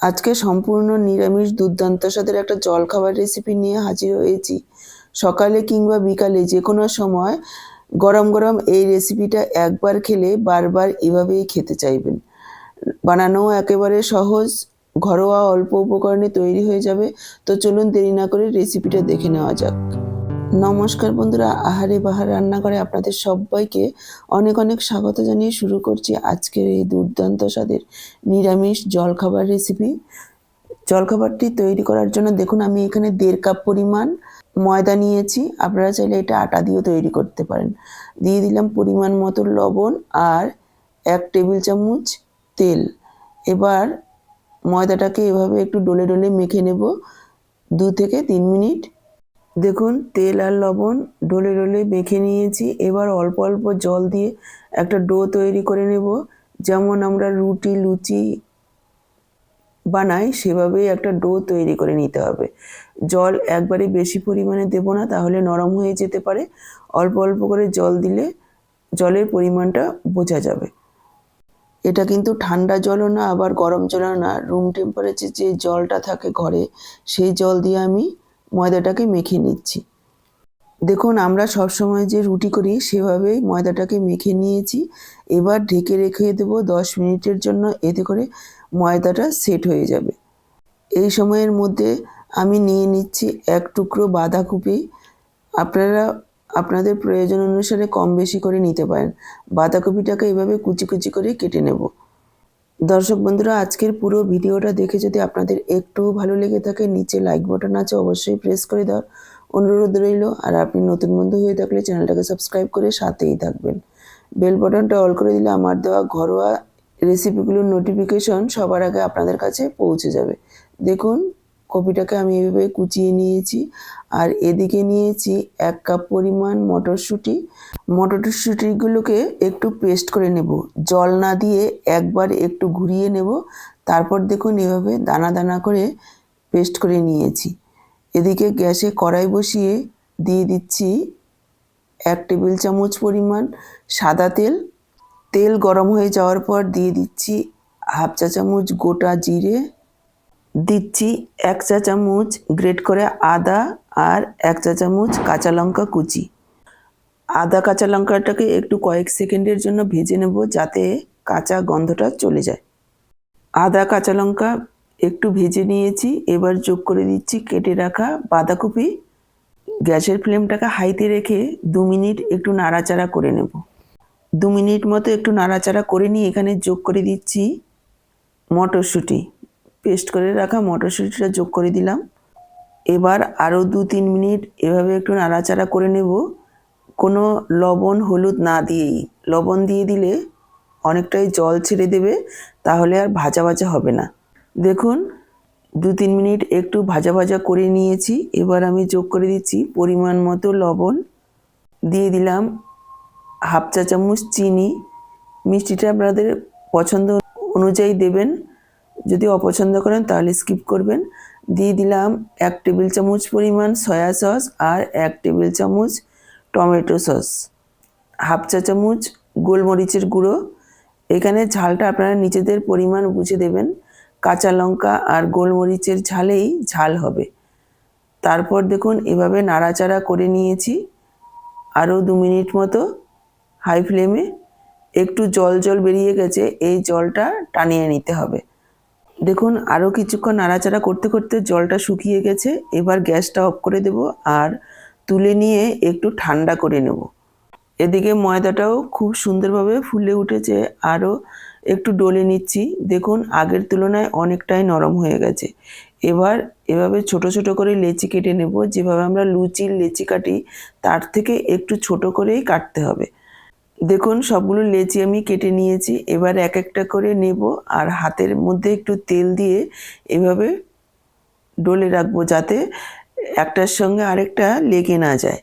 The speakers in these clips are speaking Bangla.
আজকে সম্পূর্ণ নিরামিষ দুর্দান্ত স্বাদের একটা জলখাবার রেসিপি নিয়ে হাজির হয়েছি। সকালে কিংবা বিকালে যে কোনো সময় গরম গরম এই রেসিপিটা একবার খেলে বারবার এভাবেই খেতে চাইবেন। বানানো একেবারে সহজ, ঘরোয়া অল্প উপকরণে তৈরি হয়ে যাবে। তো চলুন দেরি না করে রেসিপিটা দেখে নেওয়া যাক। নমস্কার বন্ধুরা, আহারে বাহার রান্নাঘরে আপনাদের সবাইকে অনেক অনেক স্বাগত জানিয়ে শুরু করছি আজকের এই দুর্দান্ত স্বাদের নিরামিষ জলখাবার রেসিপি জলখাবারটি তৈরি করার জন্য দেখুন, আমি এখানে দেড় কাপ পরিমাণ ময়দা নিয়েছি। আপনারা চাইলে এটা আটা দিয়েও তৈরি করতে পারেন। দিয়ে দিলাম পরিমাণ মতো লবণ আর এক টেবিল চামচ তেল। এবার ময়দাটাকে এভাবে একটু ডলে ডলে মেখে নেব। দু থেকে তিন মিনিট দেখুন, তেল আর লবণ ডলে ডলে মেখে নিয়েছি। এবার অল্প অল্প জল দিয়ে একটা ডো তৈরি করে নেব। যেমন আমরা রুটি, লুচি বানাই, সেভাবেই একটা ডো তৈরি করে নিতে হবে। জল একবারে বেশি পরিমাণে দেব না, তাহলে নরম হয়ে যেতে পারে। অল্প অল্প করে জল দিলে জলের পরিমাণটা বোঝা যাবে। এটা কিন্তু ঠান্ডা জলও না, আবার গরম জলও না। রুম টেম্পারেচার যে জলটা থাকে ঘরে, সেই জল দিয়ে আমি ময়দাটাকে মেখে নিচ্ছি। দেখুন, আমরা সবসময় যে রুটি করি সেভাবেই ময়দাটাকে মেখে নিয়েছি। এবার ঢেকে রেখে দেবো দশ মিনিটের জন্য, এতে করে ময়দাটা সেট হয়ে যাবে। এই সময়ের মধ্যে আমি নিয়ে নিচ্ছি এক টুকরো বাঁধাকপি। আপনারা, আপনাদের প্রয়োজন অনুসারে কম বেশি করে নিতে পারেন। বাঁধাকপিটাকে এভাবে কুচি কুচি করে কেটে নেব। দর্শক বন্ধুরা, আজকের পুরো ভিডিওটা দেখে যদি আপনাদের একটু ভালো লেগে থাকে, নিচে লাইক বাটন আছে, অবশ্যই প্রেস করে দেওয়ার অনুরোধ রইল। আর আপনি নতুন বন্ধু হয়ে থাকলে চ্যানেলটাকে সাবস্ক্রাইব করে সাথেই থাকবেন। বেল বাটনটা অল করে দিলে আমার দেওয়া ঘরোয়া রেসিপিগুলোর নোটিফিকেশন সবার আগে আপনাদের কাছে পৌঁছে যাবে। দেখুন কপিটাকে আমি এভাবে কুচিয়ে নিয়েছি। আর এদিকে নিয়েছি এক কাপ পরিমাণ মটরশুঁটি। মটরশুঁটিগুলোকে একটু পেস্ট করে নেব। জল না দিয়ে একবার একটু ঘুরিয়ে নেব। তারপর দেখুন এভাবে দানা দানা করে পেস্ট করে নিয়েছি। এদিকে গ্যাসে কড়াই বসিয়ে দিয়ে দিচ্ছি এক টেবিল চামচ পরিমাণ সাদা তেল। তেল গরম হয়ে যাওয়ার পর দিয়ে দিচ্ছি হাফ চা চামচ গোটা জিরে। দিচ্ছি এক চা চামচ গ্রেট করে আদা আর এক চা চামচ কাঁচা লঙ্কা কুচি। আদা কাঁচা লঙ্কাটাকে একটু কয়েক সেকেন্ডের জন্য ভেজে নেব যাতে কাঁচা গন্ধটা চলে যায়। আদা কাঁচা লঙ্কা একটু ভেজে নিয়েছি, এবার যোগ করে দিচ্ছি কেটে রাখা বাঁধাকপি। গ্যাসের ফ্লেমটাকে হাইতে রেখে দু মিনিট একটু নাড়াচাড়া করে নেব। দু মিনিট মতো একটু নাড়াচাড়া করে নিয়ে এখানে যোগ করে দিচ্ছি মটরশুঁটি। পেস্ট করে রাখা মটরশুঁটিটা যোগ করে দিলাম। এবার আরও দু তিন মিনিট এভাবে একটু নাড়াচাড়া করে নেব। কোনো লবণ, হলুদ না দিয়েই। লবণ দিয়ে দিলে অনেকটাই জল ছেড়ে দেবে, তাহলে আর ভাজা ভাজা হবে না। দেখুন, দু তিন মিনিট একটু ভাজা ভাজা করে নিয়েছি। এবার আমি যোগ করে দিচ্ছি পরিমাণ মতো লবণ। দিয়ে দিলাম হাফ চা চামচ চিনি। মিষ্টিটা আপনাদের পছন্দ অনুযায়ী দেবেন। যদি অপছন্দ করেন তাহলে স্কিপ করবেন। দিয়ে দিলাম এক টেবিল চামচ পরিমাণ সয়া সস আর এক টেবিল চামচ টমেটো সস হাফ চা চামচ গোলমরিচের গুঁড়ো। এখানে ঝালটা আপনারা নিজেদের পরিমাণ বুঝে দেবেন। কাঁচা লঙ্কা আর গোলমরিচের ঝালেই ঝাল হবে। তারপর দেখুন এভাবে নাড়াচাড়া করে নিয়েছি। আরও দু মিনিট মতো হাই ফ্লেমে একটু জল জল বেরিয়ে গেছে, এই জলটা টানিয়ে নিতে হবে। দেখুন আরও কিছুক্ষণ নাড়াচাড়া করতে করতে জলটা শুকিয়ে গেছে। এবার গ্যাসটা অফ করে দেব আর তুলে নিয়ে একটু ঠান্ডা করে নেব। এদিকে ময়দাটাও খুব সুন্দরভাবে ফুলে উঠেছে। আরও একটু ডলে নিচ্ছি। দেখুন, আগের তুলনায় অনেকটাই নরম হয়ে গেছে। এবার এভাবে ছোট ছোট করে লেচি কেটে নেব। যেভাবে আমরা লুচির লেচি কাটি, তার থেকে একটু ছোট করেই কাটতে হবে। দেখুন, সবগুলো লেচি আমি কেটে নিয়েছি। এবার এক একটা করে নেব আর হাতের মধ্যে একটু তেল দিয়ে এভাবে ডলে রাখব যাতে একটার সঙ্গে আরেকটা লেগে না যায়।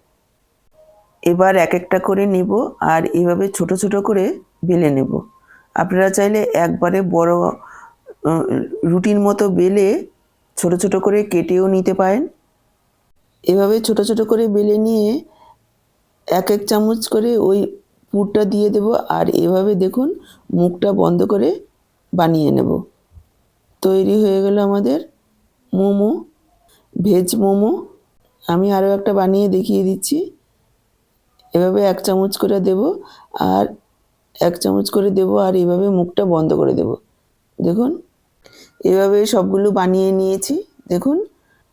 এবার এক একটা করে নেব আর এভাবে ছোট ছোট করে বেলে নেব। আপনারা চাইলে একবারে বড় রুটির মতো বেলে ছোট ছোট করে কেটেও নিতে পারেন। এভাবে ছোট ছোট করে বেলে নিয়ে এক এক চামচ করে ওই পুরটা দিয়ে দেব আর এভাবে দেখুন মুখটা বন্ধ করে বানিয়ে নেব। তৈরি হয়ে গেল আমাদের মোমো, ভেজ মোমো। আমি আরও একটা বানিয়ে দেখিয়ে দিচ্ছি। এভাবে এক চামচ করে দেব আর এক চামচ করে দেব আর এভাবে মুখটা বন্ধ করে দেব। দেখুন, এভাবে সবগুলো বানিয়ে নিয়েছি। দেখুন,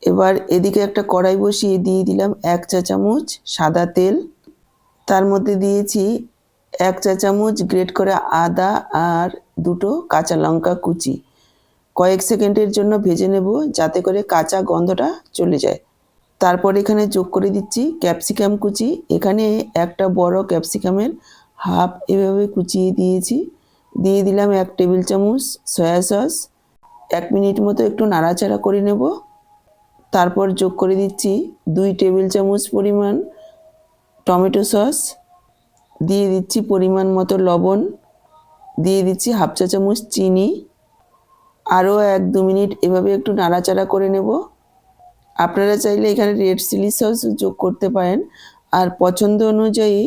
এবার এদিকে একটা কড়াই বসিয়ে দিয়ে দিলাম এক চা চামচ সাদা তেল। তার মধ্যে দিয়েছি এক চা চামচ গ্রেট করে আদা আর দুটো কাঁচা লঙ্কা কুচি। কয়েক সেকেন্ডের জন্য ভেজে নেব যাতে করে কাঁচা গন্ধটা চলে যায়। তারপর এখানে যোগ করে দিচ্ছি ক্যাপসিকাম কুচি। এখানে একটা বড় ক্যাপসিকামের হাফ এভাবে কুচিয়ে দিয়েছি। দিয়ে দিলাম এক টেবিল চামচ সয়া সস। এক মিনিট মতো একটু নাড়াচাড়া করে নেব। তারপর যোগ করে দিচ্ছি দুই টেবিল চামচ পরিমাণ টমেটো সস। দিয়ে দিচ্ছি পরিমাণ মতো লবণ, দিয়ে দিচ্ছি হাফ চা চামচ চিনি, আরও এক দু মিনিট এভাবে একটু নাড়াচাড়া করে নেব। আপনারা চাইলে এখানে রেড চিলি সস যোগ করতে পারেন, আর পছন্দ অনুযায়ী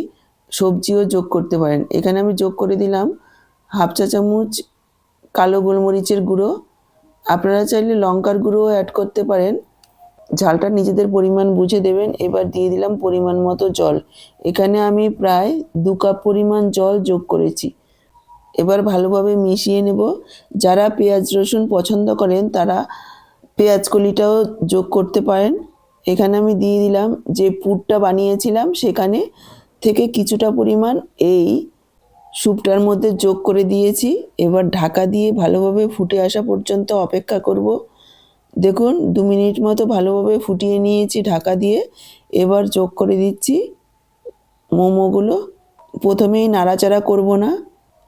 সবজিও যোগ করতে পারেন। এখানে আমি যোগ করে দিলাম হাফ চা চামচ কালো গোলমরিচের গুঁড়ো। আপনারা চাইলে লঙ্কার গুঁড়োও অ্যাড করতে পারেন। ঝালটা নিজেদের পরিমাণ বুঝে দেবেন। এবার দিয়ে দিলাম পরিমাণ মতো জল। এখানে আমি প্রায় দু কাপ পরিমাণ জল যোগ করেছি। এবার ভালোভাবে মিশিয়ে নেব। যারা পেঁয়াজ, রসুন পছন্দ করেন, তারা পেঁয়াজ কলিটাও যোগ করতে পারেন। এখানে আমি দিয়ে দিলাম যে পুরটা বানিয়েছিলাম, সেখানে থেকে কিছুটা পরিমাণ এই স্যুপটার মধ্যে যোগ করে দিয়েছি। এবার ঢাকা দিয়ে ভালোভাবে ফুটে আসা পর্যন্ত অপেক্ষা করব। দেখুন, দু মিনিট মতো ভালোভাবে ফুটিয়ে নিয়েছি ঢাকা দিয়ে। এবার যোগ করে দিচ্ছি মোমোগুলো। প্রথমেই নাড়াচাড়া করব না।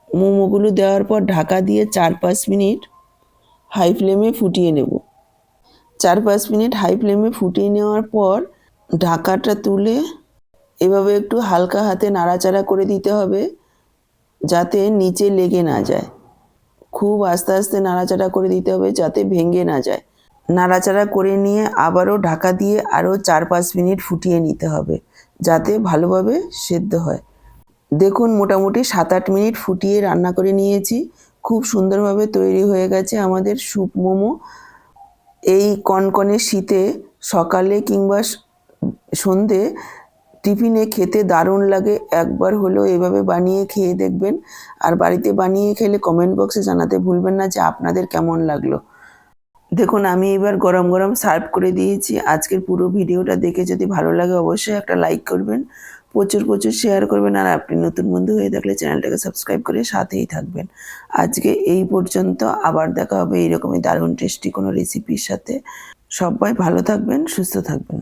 মোমোগুলো দেওয়ার পর ঢাকা দিয়ে চার পাঁচ মিনিট হাই ফ্লেমে ফুটিয়ে নেব। চার পাঁচ মিনিট হাই ফ্লেমে ফুটিয়ে নেওয়ার পর ঢাকাটা তুলে এভাবে একটু হালকা হাতে নাড়াচাড়া করে দিতে হবে যাতে নিচে লেগে না যায়। খুব আস্তে আস্তে নাড়াচাড়া করে দিতে হবে যাতে ভেঙে না যায়। নাড়াচাড়া করে নিয়ে আবারও ঢাকা দিয়ে আরও চার পাঁচ মিনিট ফুটিয়ে নিতে হবে, যাতে ভালোভাবে সেদ্ধ হয়। দেখুন, মোটামুটি সাত আট মিনিট ফুটিয়ে রান্না করে নিয়েছি। খুব সুন্দরভাবে তৈরি হয়ে গেছে আমাদের স্যুপ মোমো। এই কনকনে শীতে সকালে কিংবা সন্ধে টিফিনে খেতে দারুণ লাগে। একবার হলেও এভাবে বানিয়ে খেয়ে দেখবেন। আর বাড়িতে বানিয়ে খেলে কমেন্ট বক্সে জানাতে ভুলবেন না যে আপনাদের কেমন লাগল। দেখুন, আমি এবার গরম গরম সার্ভ করে দিয়েছি। আজকের পুরো ভিডিওটা দেখে যদি ভালো লাগে অবশ্যই একটা লাইক করবেন, প্রচুর প্রচুর শেয়ার করবেন আর আপনি নতুন বন্ধু হয়ে থাকলে চ্যানেলটাকে সাবস্ক্রাইব করে সাথেই থাকবেন। আজকে এই পর্যন্ত, আবার দেখা হবে এইরকমই দারুণ টেস্টি কোনো রেসিপির সাথে। সবাই ভালো থাকবেন, সুস্থ থাকবেন।